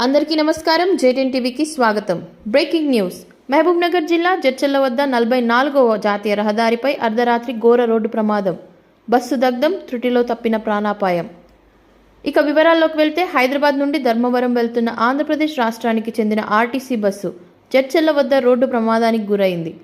అందరికీ నమస్కారం. జేటెన్ టీవీకి స్వాగతం. Breaking news. మహబూబ్నగర్ జిల్లా జడ్చల్ల వద్ద నలభై నాలుగవ జాతీయ రహదారిపై అర్ధరాత్రి ఘోర రోడ్డు ప్రమాదం. బస్సు దగ్ధం త్రుటిలో తప్పిన ప్రాణాపాయం. ఇక వివరాల్లోకి వెళ్తే హైదరాబాద్ నుండి ధర్మవరం వెళ్తున్న ఆంధ్రప్రదేశ్ రాష్ట్రానికి చెందిన ఆర్టీసీ బస్సు జడ్చెల్ల వద్ద రోడ్డు ప్రమాదానికి గురైంది.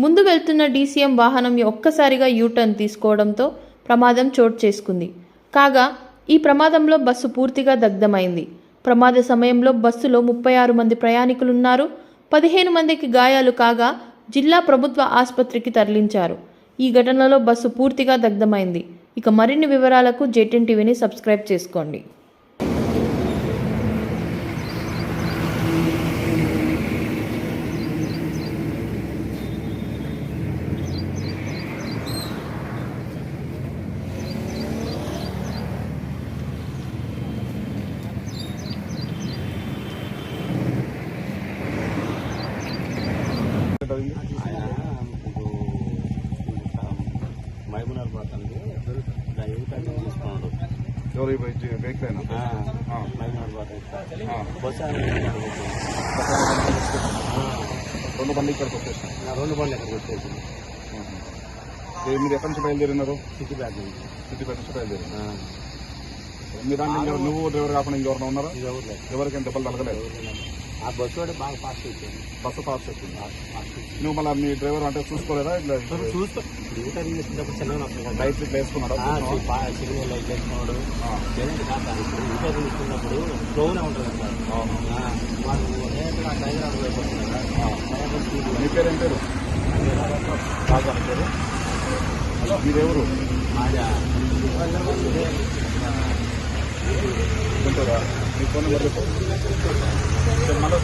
ముందు వెళ్తున్న డీసీఎం వాహనం ఒక్కసారిగా యూటర్న్ తీసుకోవడంతో ప్రమాదం చోటు చేసుకుంది. కాగా ఈ ప్రమాదంలో బస్సు పూర్తిగా దగ్ధమైంది. ప్రమాద సమయంలో బస్సులో ముప్పై ఆరు మంది ప్రయాణికులున్నారు. పదిహేను మందికి గాయాలు కాగా జిల్లా ప్రభుత్వ ఆసుపత్రికి తరలించారు. ఈ ఘటనలో బస్సు పూర్తిగా దగ్ధమైంది. ఇక మరిన్ని వివరాలకు జేటెన్ టీవీని సబ్స్క్రైబ్ చేసుకోండి. తీసుకున్నాడు. ఎవరు వెహికల్ అయినా. బస్సు రెండు బండి ఇక్కడికి వచ్చేసాయి రెండు ఎక్కడికి వచ్చేసింది మీరు ఎక్కడి నుంచి బయలుదేరినారు? సిటీ బ్యాగ్ నుంచి. సిద్దిపేట నుంచి బయలుదేరి ఆ. మీ దాంట్లో ఇంకెవరు- నువ్వు డ్రైవర్ కాకుండా ఇంకెవరైనా ఉన్నారా? ఎవరికి ఎంత తగలేదు ఆ బస్సు వాడు బాగా ఫాస్ట్ అయిపోయింది. బస్సు ఫాస్ట్ నువ్వు మళ్ళీ మీ డ్రైవర్ అంటే చూసుకోలేదా? ఇట్లా చూస్తూ. యూటర్న్ చేసినప్పుడు లైట్ ఇట్లా వేసుకున్నాడా? సిగ్నల్ లైట్ వేసుకున్నాడు. యూటర్న్ తీసుకున్నప్పుడు స్లోనే ఉంటుంది సార్. వాళ్ళు కదా. మీ పేరు ఏం పేరు? పేరు. మీరెవరు? మాదా. గుంటూరా మీ ఫోన్ నెంబర్ చెప్పు చెప్పు, మళ్ళీ